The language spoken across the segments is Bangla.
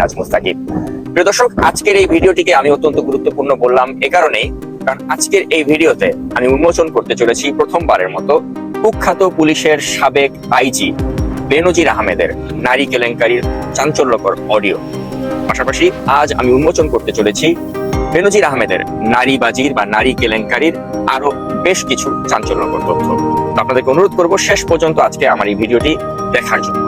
নাজমুস সাকিব প্রিয় দর্শক, আজকের এই ভিডিওটিকে আমি অত্যন্ত গুরুত্বপূর্ণ বললাম এ কারণেই, কারণ আজকের এই ভিডিওতে আমি উন্মোচন করতে চলেছি প্রথমবারের মতো কুখ্যাত পুলিশের সাবেক আইজি বেনজির আহমেদের নারী কেলেঙ্কারির চাঞ্চল্যকর অডিও। পাশাপাশি আজ আমি উন্মোচন করতে চলেছি বেনজির আহমেদের নারীবাজির বা নারী কেলেঙ্কারির আরও বেশ কিছু চাঞ্চল্যকর তথ্য। আপনাদেরকে অনুরোধ করব, শেষ পর্যন্ত আজকে আমার এই ভিডিওটি দেখার জন্য।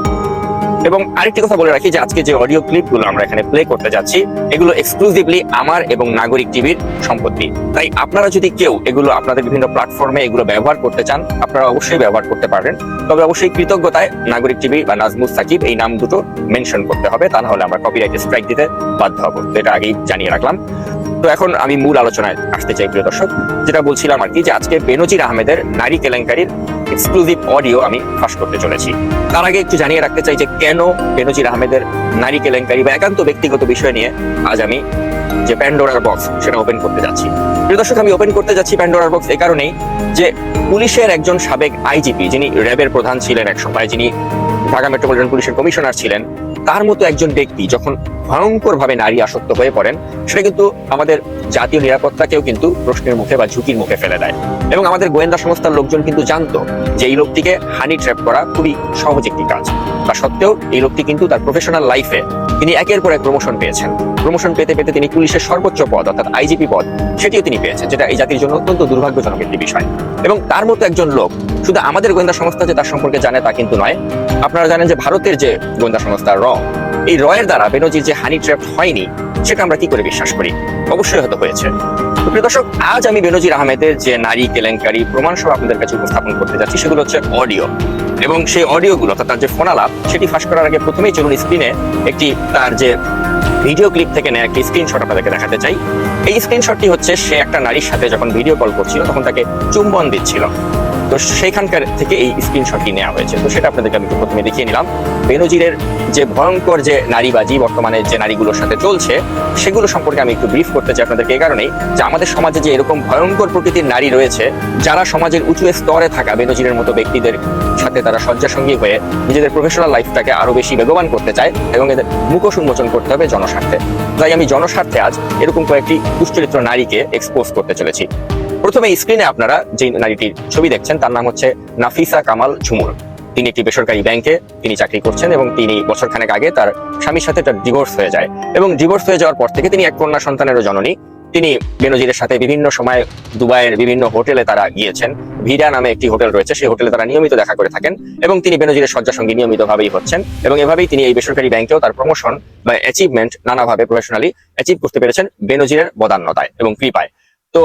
এবং আরেকটি কথা বলে রাখি যে আজকে যে অডিও ক্লিপগুলো আমরা এখানে প্লে করতে যাচ্ছি, এগুলো এক্সক্লুসিভলি আমার এবং নাগরিক টিভির সম্পত্তি। তাই আপনারা যদি কেউ এগুলো আপনাদের বিভিন্ন প্ল্যাটফর্মে এগুলো ব্যবহার করতে চান, আপনারা অবশ্যই ব্যবহার করতে পারবেন তবে অবশ্যই কৃতজ্ঞতায় নাগরিক টিভি বা নাজমুস সাকিব এই নাম দুটো মেনশন করতে হবে, তা না হলে আমরা কপিরাইট স্ট্রাইক দিতে বাধ্য হব। এটা আগেই জানিয়ে রাখলাম। তো এখন আমি মূল আলোচনায় আসতে চাই, প্রিয় দর্শক। যেটা বলছিলাম আর কি যে আজকে বেনজির আহমেদের নারী কেলেঙ্কারির এক্সক্লুসিভ অডিও আমি ফাঁস করতে চলেছি। তার আগে একটু জানিয়ে রাখতে চাই যে কেন বেনজির আহমেদের নারী কেলেঙ্কারি বা একান্ত ব্যক্তিগত বিষয় নিয়ে আজ আমি যে প্যান্ডোরার বক্স সেটা ওপেন করতে যাচ্ছি। প্রিয় দর্শক, আমি ওপেন করতে যাচ্ছি প্যান্ডোরার বক্স এই কারণেই যে পুলিশের একজন সাবেক আইজিপি যিনি র্যাবের প্রধান ছিলেন এক সময় যিনি ঢাকা মেট্রোপলিটন পুলিশের কমিশনার ছিলেন তার মতো একজন ব্যক্তি যখন ভয়ঙ্কর ভাবে নারী আসক্ত হয়ে পড়েন, সেটা কিন্তু আমাদের জাতীয় নিরাপত্তাকেও কিন্তু প্রশ্নের মুখে বা ঝুঁকির মুখে ফেলে দেয়। এবং আমাদের গোয়েন্দা সংস্থার লোকজন কিন্তু জানতো যে এই লোকটিকে হানি ট্র্যাপ করা খুবই সহজ একটি কাজ। তা সত্ত্বেও এই লোকটি কিন্তু তার প্রফেশনাল লাইফে তিনি একের পর এক প্রমোশন পেয়েছেন। প্রমোশন পেতে পেতে তিনি পুলিশের সর্বোচ্চ পদ, অর্থাৎ আইজিপি পদ, সেটিও তিনি পেয়েছেন, যেটা এই জাতির জন্য অত্যন্ত দুর্ভাগ্যজনক একটি বিষয়। এবং তার মতো একজন লোক, শুধু আমাদের গোয়েন্দা সংস্থা যে তার সম্পর্কে জানে তা কিন্তু নয়, আপনারা জানেন যে ভারতের যে গোয়েন্দা সংস্থা র, এই রয়ের দ্বারা বেনজির যে হানি ট্র্যাপ হয়নি, সেটা আমরা কি করে বিশ্বাস করি? অবশ্যই হয়তো হয়েছে। দর্শক, আজ আমি বেনজির আহমেদের যে নারী কেলেঙ্কারি প্রমাণ সহ আপনাদের কাছে উপস্থাপন করতে যাচ্ছি, সেগুলো হচ্ছে অডিও। এবং সেই অডিওগুলো অর্থাৎ তার যে ফোনালাপ, সেটি ফাঁস করার আগে প্রথমেই চলুন স্ক্রিনে একটি তার যে ভিডিও ক্লিপ থেকে নেওয়া একটি স্ক্রিনশট আপনাদেরকে দেখাতে চাই। এই স্ক্রিনশটটি হচ্ছে, সে একটা নারীর সাথে যখন ভিডিও কল করছিল, তখন তাকে চুম্বন দিচ্ছিল। তো সেইখানকার থেকে এই স্ক্রিনশটটি নেওয়া হয়েছে। তো সেটা আপনাদেরকে আমি প্রথমে দেখিয়ে নিলাম। বেনজিরের যে ভয়ঙ্কর যে নারীবাজি, বর্তমানে যে নারীগুলোর সাথে চলছে, সেগুলো সম্পর্কে আমি একটু ব্রিফ করতে চাই আপনাদেরকে এই কারণেই যে আমাদের সমাজে যে এরকম ভয়ঙ্কর প্রকৃতির নারী রয়েছে, যারা সমাজের উঁচু স্তরে থাকা বেনজিরের মতো ব্যক্তিদের সাথে তারা শয্যাসঙ্গী হয়ে নিজেদের প্রফেশনাল লাইফটাকে আরও বেশি বেগবান করতে চায় এবং এদের মুখোশ উন্মোচন করতে হবে জনস্বার্থে। তাই আমি জনস্বার্থে আজ এরকম কয়েকটি দুশ্চরিত্র নারীকে এক্সপোজ করতে চলেছি। প্রথমে স্ক্রিনে আপনারা যে নারীটির ছবি দেখছেন, তার নাম হচ্ছে নাফিসা কামাল ঝুমুর। তিনি একটি বেসরকারি ব্যাংকে তিনি চাকরি করছেন এবং তিনি বছরখানেক আগে তার স্বামীর সাথে তার ডিভোর্স হয়ে যায় এবং ডিভোর্স হয়ে যাওয়ার পর থেকে তিনি এক কন্যা সন্তানেরও জননী। তিনি বেনজিরের সাথে বিভিন্ন সময় দুবাইয়ের বিভিন্ন হোটেলে তারা গিয়েছেন। ভিডা নামে একটি হোটেল রয়েছে, সেই হোটেলে তারা নিয়মিত দেখা করে থাকেন এবং তিনি বেনজিরের শয্যাসঙ্গী নিয়মিতভাবেই হচ্ছেন এবং এভাবেই তিনি এই বেসরকারি ব্যাংকেও তার প্রমোশন বা অ্যাচিভমেন্ট নানাভাবে প্রফেশনালি অ্যাচিভ করতে পেরেছেন বেনজিরের বদান্যতায় এবং কৃপায়। তো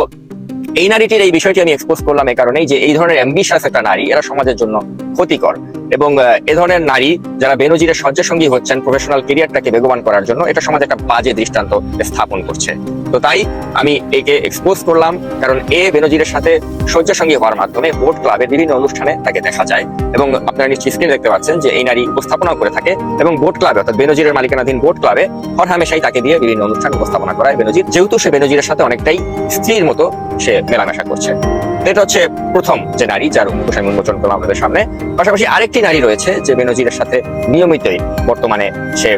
এই নারীটির এই বিষয়টি আমি এক্সপোজ করলাম এই কারণেই যে এই ধরনের অ্যাম্বিশাস একটা নারী এরা সমাজের জন্য ক্ষতিকর এবং এ ধরনের নারী যারা বেনজিরের শয্যাসঙ্গী হচ্ছেন প্রফেশনাল কেরিয়ারটাকে বেগবান করার জন্য, এটা সমাজে একটা বাজে দৃষ্টান্ত স্থাপন করছে। তো তাই আমি একে এক্সপোজ করলাম, কারণ এ বেনজিরের সাথে শয্যাসঙ্গী হওয়ার মাধ্যমে বোট ক্লাবের বিভিন্ন অনুষ্ঠানে তাকে দেখা যায় এবং আপনারা নিশ্চয়ই স্ক্রিনে দেখতে পাচ্ছেন যে এই নারী উপস্থাপনাও করে থাকে এবং বোট ক্লাবে, অর্থাৎ বেনজিরের মালিকানাধীন বোট ক্লাবে হর হামেশাই তাকে দিয়ে বিভিন্ন অনুষ্ঠান উপস্থাপনা করায় বেনজির। যেহেতু সে বেনজিরের সাথে অনেকটাই স্ত্রীর মতো সে মেলামেশা করছে। এটা হচ্ছে প্রথম যে নারী যার আমি উন্মোচন করলাম আপনাদের সামনে। পাশাপাশি আরেকটি নারী রয়েছে যে বেনজিরের সাথে নিয়মিতই বর্তমানে সে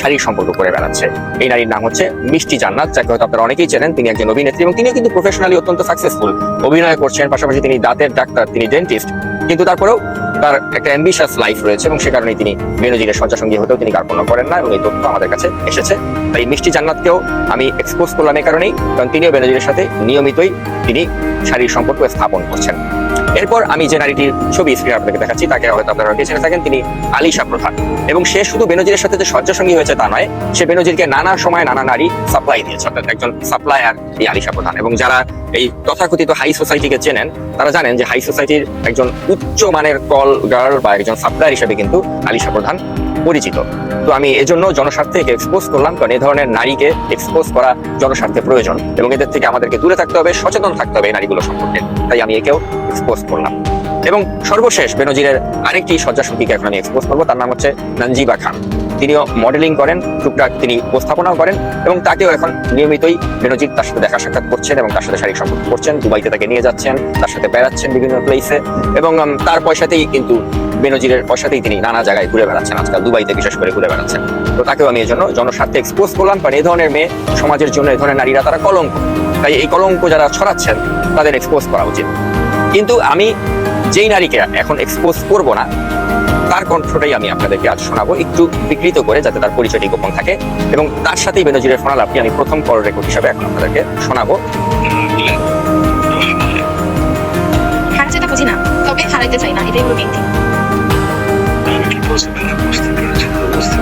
শারীরিক সম্পর্ক করে বেড়াচ্ছে। এই নারীর নাম হচ্ছে মিষ্টি জান্নাত, যাকে হয়তো আপনারা অনেকেই চেনেন। তিনি একজন অভিনেত্রী এবং তিনি কিন্তু প্রফেশনালি অত্যন্ত সাকসেসফুল অভিনয় করছেন। পাশাপাশি তিনি দাঁতের ডাক্তার, তিনি ডেন্টিস্ট কিন্তু তারপরেও তার একটা অ্যাম্বিশাস লাইফ রয়েছে এবং সে কারণে তিনি বেনজিরের শয্যাসঙ্গী হতেও তিনি কার্পণ্য করেন না এবং এই তথ্য আমাদের কাছে এসেছে। তাই মিষ্টি জান্নাতকেও আমি এক্সপোজ করলাম এ কারণেই, কারণ তিনিও বেনজিরের সাথে নিয়মিতই তিনি শারীরিক সম্পর্ক স্থাপন করছেন। এরপর আমি যে নারীটির ছবি স্ক্রিনে আপনাকে দেখাচ্ছি, তাকে হয়তো আপনারা অনেকে চিনে থাকেন, তিনি আলিশা প্রধান। এবং সে শুধু বেনজিরের সাথে যে শয্যাসঙ্গী হয়েছে তা নয়, সে বেনজিরকে নানা সময় নানা নারী সাপ্লাই দিয়েছে, অর্থাৎ একজন সাপ্লায়ার এই আলিশা প্রধান। এবং যারা এই তথাকথিত হাই সোসাইটিকে চেনেন, তারা জানেন যে হাই সোসাইটির একজন উচ্চ মানের কল গার্ল বা একজন সাপ্লায়ার হিসেবে কিন্তু আলিশা প্রধান পরিচিত। তো আমি এজন্য জনস্বার্থে এক্সপোজ করলাম, কারণ এই ধরনের নারীকে এক্সপোজ করা জনস্বার্থে প্রয়োজন এবং এদের থেকে আমাদেরকে দূরে থাকতে হবে, সচেতন থাকতে হবে নারীগুলো সম্পর্কে। তাই আমি একেও এক্সপোজ করলাম। এবং সর্বশেষ বেনজিরের আরেকটি শয্যাসঙ্গীকে এখন আমি এক্সপোজ করব, তার নাম হচ্ছে নঞ্জিবা খান। তিনিও মডেলিং করেন, টুকটাক তিনি উপস্থাপনাও করেন এবং তাকেও এখন নিয়মিতই বেনজির তার সাথে দেখা সাক্ষাৎ করছেন এবং তার সাথে শারীরিক সম্পর্ক করছেন, দুবাইতে তাকে নিয়ে যাচ্ছেন, তার সাথে বেড়াচ্ছেন বিভিন্ন প্লেসে এবং তার পয়সাতেই কিন্তু বেনজিরের পয়সাতেই তিনি নানা জায়গায় ঘুরে বেড়াচ্ছেন, আজকাল দুবাইতে বিশেষ করে ঘুরে বেড়াচ্ছেন। তো তাকেও আমি এই জন্য জনস্বার্থে এক্সপোজ করলাম, কারণ এই ধরনের মেয়ে সমাজের জন্য এই ধরনের নারীরা তারা কলঙ্ক। তাই এই কলঙ্ক যারা ছড়াচ্ছেন, তাদের এক্সপোজ করা উচিত। কিন্তু আমি যেই নারীকে এখন এক্সপোজ করব না তার কণ্ঠটাই আমি আপনাদেরকে আজ শোনাবো। একটু বিকৃত করে যাতে তার পরিচয়টি গোপন থাকে এবং তার সাথেই বেনজিরের ফোনালাপটি আমি প্রথম কল রেকর্ড হিসাবে এখন আপনাদেরকে শোনাবো। হার যেটা বুঝি না তবে হারাইতে চাই না এটাই হলো মেন থিং আমি কি বুঝতে পারলাম বুঝতে পেরেছি তো বুঝতে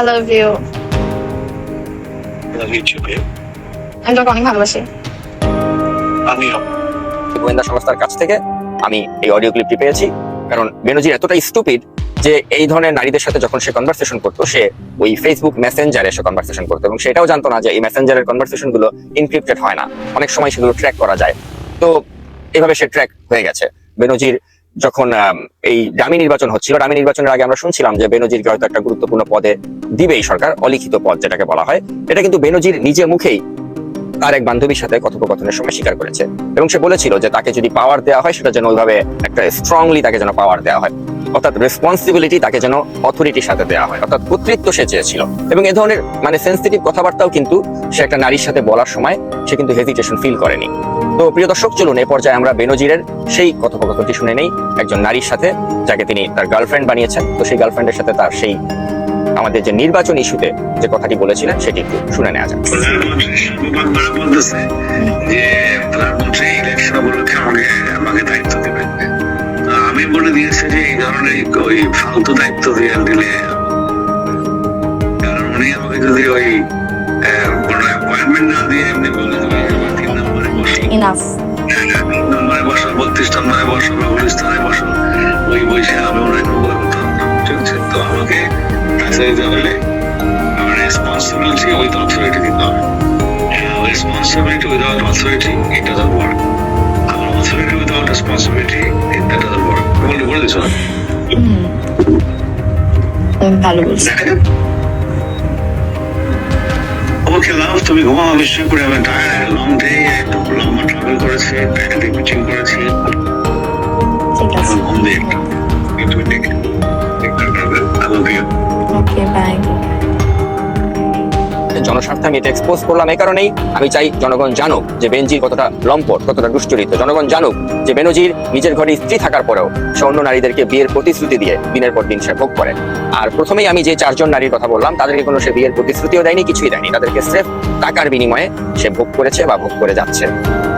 I love you love you too আমি তোকে অনেক ভালোবাসি। আমিও গোয়েন্দা সংস্থার কাছ থেকে আমি এই অডিও ক্লিপটি পেয়েছি। কারণ বেনজির এতটাই স্টুপিড যে এই ধরনের নারীদের সাথে যখন সে কনভারসেশন করতো সে ওই ফেসবুক মেসেঞ্জারে সে কনভারসেশন করতো এবং সেটাও জানতো না যে এই মেসেঞ্জারের কনভারসেশনগুলো ইনক্রিপ্টেড হয় না। অনেক সময় সেগুলো ট্র্যাক করা যায়। তো এভাবে সে ট্র্যাক হয়ে গেছে। বেনজির যখন এই ডামি নির্বাচন হচ্ছিল ডামি নির্বাচনের আগে আমরা শুনছিলাম যে বেনজিরকে হয়তো একটা গুরুত্বপূর্ণ পদে দিবে এই সরকার, অলিখিত পদ যেটাকে বলা হয়। এটা কিন্তু বেনজির নিজে মুখেই তার এক বান্ধবীর সাথে কথোপকথনের সময় স্বীকার করেছে। এবং সে বলেছিল যে তাকে যদি পাওয়ার দেওয়া হয়, সেটা যেন ওইভাবে একটা স্ট্রংলি তাকে যেন পাওয়ার দেওয়া হয়। অর্থাৎ রেসপন্সিবিলিটি তাকে যেন অথরিটির সাথে দেওয়া হয়। অর্থাৎ কর্তৃত্ব সে চেয়েছিল। এবং এ ধরনের মানে সেন্সিটিভ কথাবার্তাও কিন্তু সে একটা নারীর সাথে বলার সময় সে কিন্তু হেজিটেশন ফিল করেনি। তো প্রিয় দর্শক, চলুন এ পর্যায়ে আমরা বেনজিরের সেই কথোপকথনটি শুনে নেই। একজন নারীর সাথে যাকে তিনি তার গার্লফ্রেন্ড বানিয়েছেন। তো সেই গার্লফ্রেন্ডের সাথে তার সেই আমাদের যে নির্বাচন ইস্যুতে যে কথাটি বলেছিলেন সেটি একটু শুনে নেওয়া যাক। প্রধানমন্ত্রী শাহবাগ মারা বলতেছে যে প্রধানমন্ত্রী ইলেকশন উপলক্ষে আমাকে আমাকে দায়িত্ব দেবেন আমি বলে দিয়েছি যে এই ধরনের ওই ফালতু দায়িত্ব দিয়ে দিলে কারণ উনি আমাকে যদি ওই কোনো অ্যাপয়েন্টমেন্ট না দিয়ে এমনি বলে দেবে তিন নম্বরে বসো তিন নম্বরে বসো বত্রিশ নম্বরে বসো বা গুলিস্তানে বসো ওই বসে আমি ওনাকে বলতাম ঠিক আছে তো আমাকে কাছে দিতে হলে রেসপন্সিবিলিটি উইথ অথরিটি দিতে হবে। Responsibility without authority it doesn't work আমার authority without responsibility it doesn't work বলে বলে দিছো ভালো বলছি। ওকে লাভ তুমি ঘুমাও বিশ্রাম করে আমি টায়ার্ড লং ডে একটু লম্বা ট্রাভেল করেছি একাধিক মিটিং করেছি। ঠিক আছে। ঘুম দিয়ে একটু জনস্বার্থে আমি এটা এক্সপোজ করলাম এই কারণেই আমি চাই জনগণ জানুক যে বেনজির কতটা লম্পট, কতটা দুশ্চরিত। জনগণ জানুক যে বেনজির নিজের ঘরে স্ত্রী থাকার পরেও সে অন্য নারীদেরকে বিয়ের প্রতিশ্রুতি দিয়ে দিনের পর দিন সে ভোগ করে আর প্রথমেই আমি যে চারজন নারীর কথা বললাম, তাদেরকে কোনো সে বিয়ের প্রতিশ্রুতিও দেয়নি, কিছুই দেয়নি। তাদেরকে স্রেফ টাকার বিনিময়ে সে ভোগ করেছে বা ভোগ করে যাচ্ছে।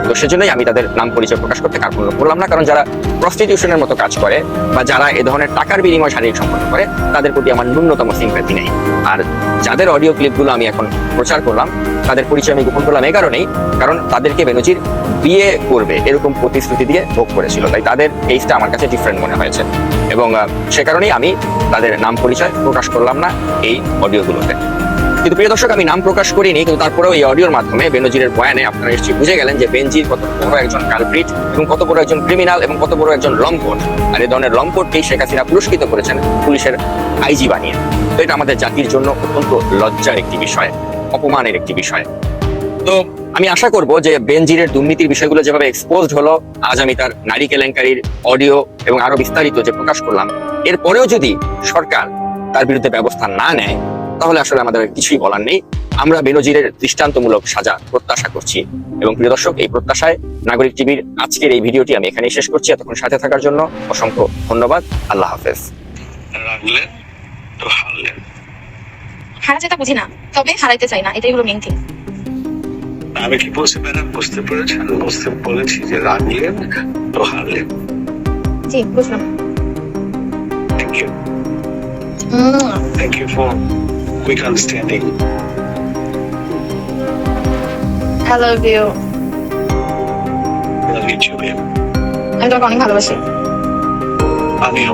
তো সেজন্যই আমি তাদের নাম পরিচয় প্রকাশ করতে কার্পণ্য করলাম না, কারণ যারা প্রস্টিটিউশনের মতো কাজ করে বা যারা এ ধরনের টাকার বিনিময়ে শারীরিক সম্পর্ক করে, তাদের প্রতি আমার ন্যূনতম সিম্প্যাথি নেই। আর যাদের অডিও ক্লিপগুলো আমি এখন প্রচার করলাম। তাদের পরিচয় আমি গোপন করলাম। এই কারণেই, কারণ তাদেরকে বেনজির বিয়ে করবে এরকম প্রতিশ্রুতি দিয়ে ভোগ করেছিল। তাই তাদের কেসটা আমার কাছে ডিফারেন্ট মনে হয়েছে। এবং সে কারণেই আমি তাদের নাম পরিচয় প্রকাশ করলাম না এই অডিওগুলোতে। কিন্তু প্রিয় দর্শক, আমি নাম প্রকাশ করিনি, কিন্তু তারপরেও এই অডিওর মাধ্যমে বেনজিরের বয়ানে আপনারা নিশ্চয়ই বুঝে গেলেন যে বেনজির কত বড় একজন কালপ্রিট এবং কত বড় একজন ক্রিমিনাল এবং কত বড় একজন লম্পট। আর এই ধরনের লম্পটকেই শেখ হাসিনা পুরস্কৃত করেছেন পুলিশের আইজি বানিয়ে। তো এটা আমাদের জাতির জন্য অত্যন্ত লজ্জার একটি বিষয়। অপমানের একটি বিষয়। তো আমি আশা করব যে বেনজিরের দুর্নীতির বিষয়গুলো যেভাবে এক্সপোজড হলো আজ আমি তার নারী কেলেঙ্কারির অডিও এবং আরও বিস্তারিত যে প্রকাশ করলাম এরপরেও যদি সরকার তার বিরুদ্ধে ব্যবস্থা না নেয় তাহলে আসলে আমাদের কিছুই বলার নেই। আমরা বেনজিরের দৃষ্টান্তমূলক সাজা প্রত্যাশা করছি এবং প্রিয় দর্শক এই প্রত্যাশায় নাগরিক টিভির আজকের এই ভিডিওটি আমি এখানেই শেষ করছি। এতক্ষণ সাথে থাকার জন্য অসংখ্য ধন্যবাদ। আল্লাহ হাফেজ। হারা যেটা বুঝি না। তবে হারাইতে চাই না এটাই হলো মেন থিং আমি কি বুঝতে পেরেছি বুঝতে পেরেছেন বুঝতে বলেছি যে রাগলেন তো হারলেন জি বুঝলাম thank you thank you for quick understanding I love you love you too babe আমি তোকে অনেক ভালোবাসি আমিও